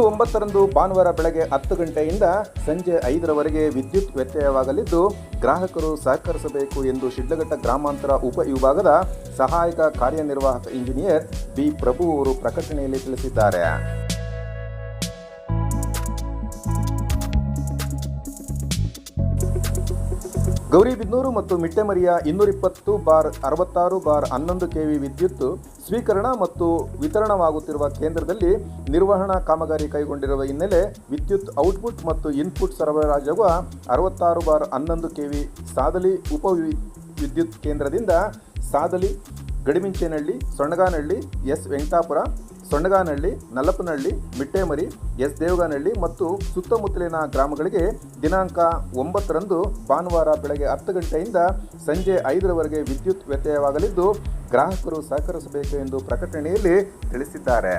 June ಒಂಬತ್ತರಂದು ಭಾನುವಾರ ಬೆಳಗ್ಗೆ ಹತ್ತು ಗಂಟೆಯಿಂದ ಸಂಜೆ ಐದರವರೆಗೆ ವಿದ್ಯುತ್ ವ್ಯತ್ಯಯವಾಗಲಿದ್ದು, ಗ್ರಾಹಕರು ಸಹಕರಿಸಬೇಕು ಎಂದು ಶಿಡ್ಲಘಟ್ಟ ಗ್ರಾಮಾಂತರ ಉಪವಿಭಾಗದ ಸಹಾಯಕ ಕಾರ್ಯನಿರ್ವಾಹಕ ಇಂಜಿನಿಯರ್ ಬಿ ಪ್ರಭು ಅವರು ಪ್ರಕಟಣೆಯಲ್ಲಿ ತಿಳಿಸಿದ್ದಾರೆ. ಗೌರಿಬಿದನೂರು ಮತ್ತು ಮಿಟ್ಟೆಮರಿಯ ಇನ್ನೂರಿಪ್ಪತ್ತು ಬಾರ್ ಅರವತ್ತಾರು ಬಾರ್ ಹನ್ನೊಂದು ಕೆವಿ ವಿದ್ಯುತ್ ಸ್ವೀಕರಣ ಮತ್ತು ವಿತರಣವಾಗುತ್ತಿರುವ ಕೇಂದ್ರದಲ್ಲಿ ನಿರ್ವಹಣಾ ಕಾಮಗಾರಿ ಕೈಗೊಂಡಿರುವ ಹಿನ್ನೆಲೆ ವಿದ್ಯುತ್ ಔಟ್ಪುಟ್ ಮತ್ತು ಇನ್ಪುಟ್ ಸರಬರಾಜಾಗುವ ಅರವತ್ತಾರು ಬಾರ್ ಹನ್ನೊಂದು ಕೆವಿ ಸಾದಲಿ ಉಪ ವಿದ್ಯುತ್ ಕೇಂದ್ರದಿಂದ ಸಾದಲಿ ಗಡಿಮಿಂಚೇನಹಳ್ಳಿ ಸೊಣ್ಣಗಾನಹಳ್ಳಿ ಎಸ್. ವೆಂಕಟಾಪುರ ಸೊಣ್ಣಗಾನಹಳ್ಳಿ ನಲ್ಲಪ್ಪನಹಳ್ಳಿ, ಮಿಟ್ಟೇಮರಿ, ಎಸ್. ದೇವಗಾನಹಳ್ಳಿ ಮತ್ತು ಸುತ್ತಮುತ್ತಲಿನ ಗ್ರಾಮಗಳಿಗೆ ದಿನಾಂಕ ಒಂಬತ್ತರಂದು ಭಾನುವಾರ ಬೆಳಗ್ಗೆ ಹತ್ತು ಗಂಟೆಯಿಂದ ಸಂಜೆ ಐದರವರೆಗೆ ವಿದ್ಯುತ್ ವ್ಯತ್ಯಯವಾಗಲಿದ್ದು, ಗ್ರಾಹಕರು ಸಹಕರಿಸಬೇಕು ಎಂದು ಪ್ರಕಟಣೆಯಲ್ಲಿ ತಿಳಿಸಿದ್ದಾರೆ.